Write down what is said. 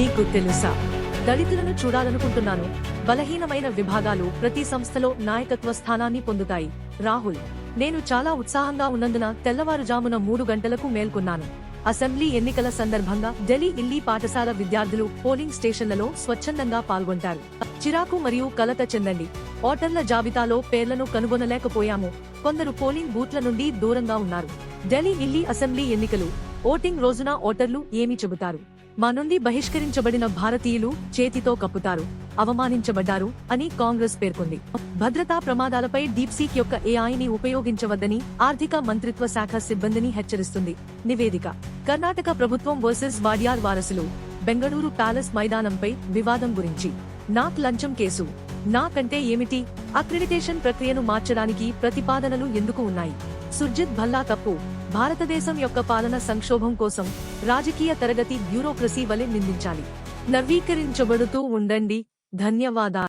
నీకు తెలుసా? దళితులను చూడాలనుకుంటున్నాను. బలహీనమైన విభాగాలు ప్రతి సంస్థలో నాయకత్వ స్థానాన్ని పొందుతాయి. రాహుల్ నేను చాలా ఉత్సాహంగా ఉన్నందున తెల్లవారుజామున మూడు గంటలకు మేల్కొన్నాను. అసెంబ్లీ ఎన్నికల సందర్భంగా ఢిల్లీ ఇల్లీ పాఠశాల విద్యార్థులు పోలింగ్ స్టేషన్లలో స్వచ్ఛందంగా పాల్గొంటారు. చిరాకు మరియు కలత చెందండి. ఓటర్ల జాబితాలో పేర్లను కనుగొనలేకపోయాము. కొందరు పోలింగ్ బూత్ల నుండి దూరంగా ఉన్నారు. ఢిల్లీ ఇల్లీ అసెంబ్లీ ఎన్నికలు ఓటింగ్ రోజున ఓటర్లు ఏమి చెబుతారు? మా నుండి బహిష్కరించబడిన భారతీయులు చేతితో కప్పుతారు అవమానించబడ్డారు అని కాంగ్రెస్ పేర్కొంది. భద్రతా ప్రమాదాలపై డీప్సీక్ యొక్క ఏఐని ఉపయోగించవద్దని ఆర్థిక మంత్రిత్వ శాఖ సిబ్బందిని హెచ్చరిస్తుంది. నివేదిక కర్ణాటక ప్రభుత్వం వర్సెస్ వాడియార్ వారసులు బెంగళూరు ప్యాలెస్ మైదానంపై వివాదం గురించి. నాక్ లంచం కేసు నాకంటే ఏమిటి? అక్రిడిటేషన్ ప్రక్రియను మార్చడానికి ప్రతిపాదనలు ఎందుకు ఉన్నాయి? సుర్జిత్ భల్లా తప్పు. భారతదేశం యొక్క పాలన సంక్షోభం కోసం రాజకీయ తరగతి బ్యూరోక్రసీ వలె నిందించాలి. నవీకరించబడుతూ ఉండండి. ధన్యవాదాలు.